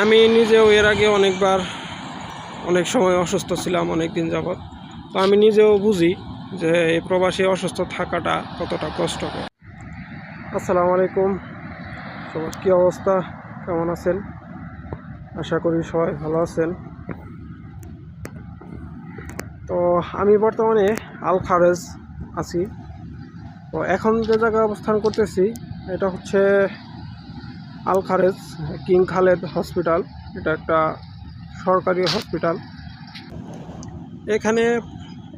আমি নিজেও এর আগে অনেকবার, অনেক সময় অসুস্থ ছিলাম অনেক দিন যাবৎ। তো আমি নিজেও বুঝি যে এই প্রবাসী অসুস্থ থাকাটা কতটা কষ্টকর। আসসালামু আলাইকুম। সবার কী অবস্থা? কেমন আছেন? আশা করি সবাই ভালো আছেন। তো আমি বর্তমানে আল খারেজ আছি। তো এখন যে জায়গায় অবস্থান করতেছি, এটা হচ্ছে Al Kharj King Khalid hospital. এটা একটা সরকারি হসপিটাল। এখানে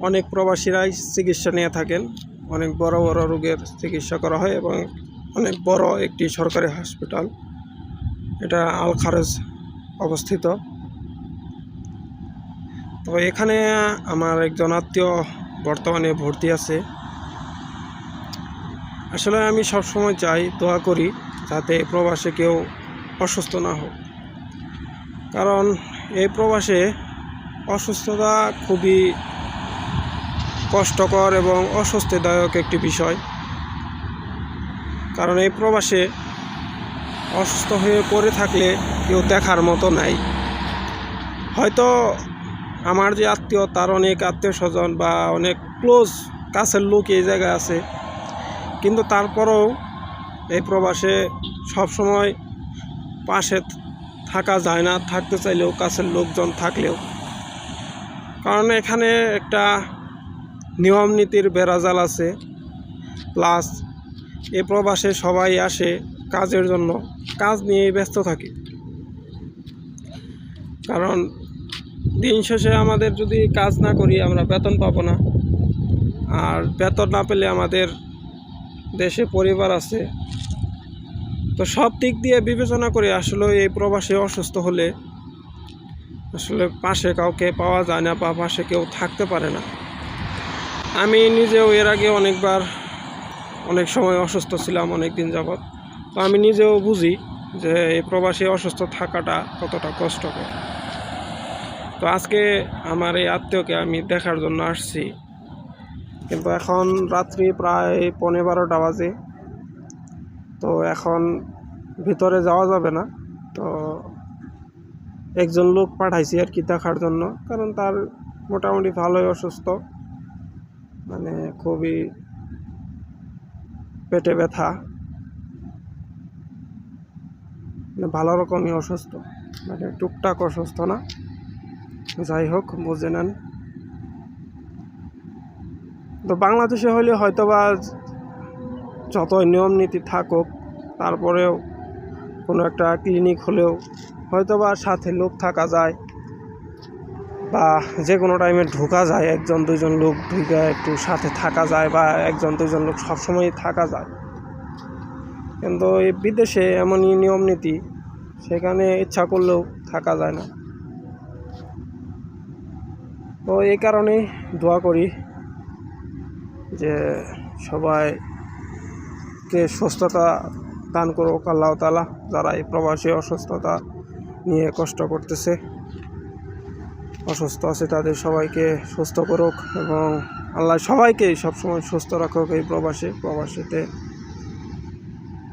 অনেক প্রবাসীরাই চিকিৎসা নিয়ে থাকেন। অনেক বড় বড় রোগের চিকিৎসা করা হয় এবং অনেক বড় একটি সরকারি হসপিটাল। এটা আল খারেজ অবস্থিত। তো এখানে আমার একজন আত্মীয় বর্তমানে ভর্তি আছে। আসলে আমি সবসময় চাই, দোয়া করি যাতে প্রবাসে কেউ অসুস্থ না হোক। কারণ এই প্রবাসে অসুস্থতা খুবই কষ্টকর এবং অস্বস্তিদায়ক একটি বিষয়। কারণ এই প্রবাসে অসুস্থ হয়ে পড়ে থাকলে কেউ দেখার মতো নাই। হয়তো আমার যে আত্মীয়, তার অনেক আত্মীয় স্বজন বা অনেক ক্লোজ কাছের লোক এই জায়গায় আছে। কিন্তু তারপরেও এই প্রবাসে সবসময় পাশে থাকা যায় না, থাকতে চাইলেও কাছের লোকজন থাকলেও। কারণ এখানে একটা নিয়ম নীতির বেড়াজাল আছে। প্লাস এ প্রবাসে সবাই আসে কাজের জন্য, কাজ নিয়েই ব্যস্ত থাকে। কারণ দিন শেষে আমাদের যদি কাজ না করি আমরা বেতন পাবো না। আর বেতন না পেলে আমাদের দেশে পরিবার আছে। তো সব দিক দিয়ে বিবেচনা করে আসলে এই প্রবাসে অসুস্থ হলে আসলে পাশে কাউকে পাওয়া যায় না বা পাশে কেউ থাকতে পারে না। আমি নিজেও এর আগে অনেকবার অনেক সময় অসুস্থ ছিলাম অনেক দিন যাবৎ। তো আমি নিজেও বুঝি যে এই প্রবাসে অসুস্থ থাকাটা কতটা কষ্টকর। তো আজকে আমার এই আত্মীয়কে আমি দেখার জন্য আসছি। কিন্তু এখন রাত্রি প্রায় পনেরো বারোটা বাজে। তো এখন ভিতরে যাওয়া যাবে না। তো একজন লোক পাঠাইছি আর কি দেখার জন্য। কারণ তার মোটামুটি ভালোই অসুস্থ। মানে খুবই পেটে ব্যথা। মানে ভালো রকমই অসুস্থ। মানে টুকটাক অসুস্থ না। যাই হোক, বুঝে নেন। তো বাংলাদেশে হলে হয়তো বা যতই নিয়ম নীতি থাকুক, তারপরেও কোনো একটা ক্লিনিক হলেও হয়তো বা সাথে লোক থাকা যায় বা যে কোনো টাইমে ঢোকা যায়, একজন দুজন লোক ঢুকে একটু সাথে থাকা যায় বা একজন দুজন লোক সবসময় থাকা যায়। কিন্তু এই বিদেশে এমনই নিয়ম নীতি সেখানে ইচ্ছা করলেও থাকা যায় না। তো এই কারণেই দোয়া করি যে সবাইকে সুস্থতা দান করুক আল্লাহ তালা যারা এই প্রবাসী অসুস্থতা নিয়ে কষ্ট করতেছে, অসুস্থ আছে তাদের সবাইকে সুস্থ করুক এবং আল্লাহ সবাইকেই সবসময় সুস্থ রাখুক এই প্রবাসী, প্রবাসীতে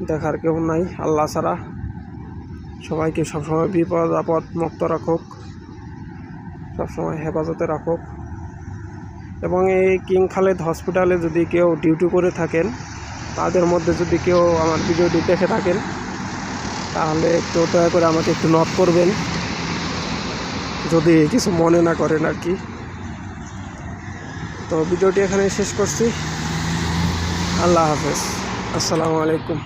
দেখার কেউ নাই, আল্লাহ ছাড়া সবাইকে সবসময় বিপদ আপদ মুক্ত রাখুক, সবসময় হেফাজতে রাখুক। এবং এই কিং খালেদ হসপিটালে যদি কেউ ডিউটি করে থাকেন, তাদের মধ্যে যদি কেউ আমার ভিডিওটি দেখে থাকেন, তাহলে একটু দয়া করে আমাকে একটু নক করবেন। যদি কিছু মনে না করেন আর কি। তো ভিডিওটি এখানে শেষ করছি। আল্লাহ হাফেজ। আসসালামু আলাইকুম।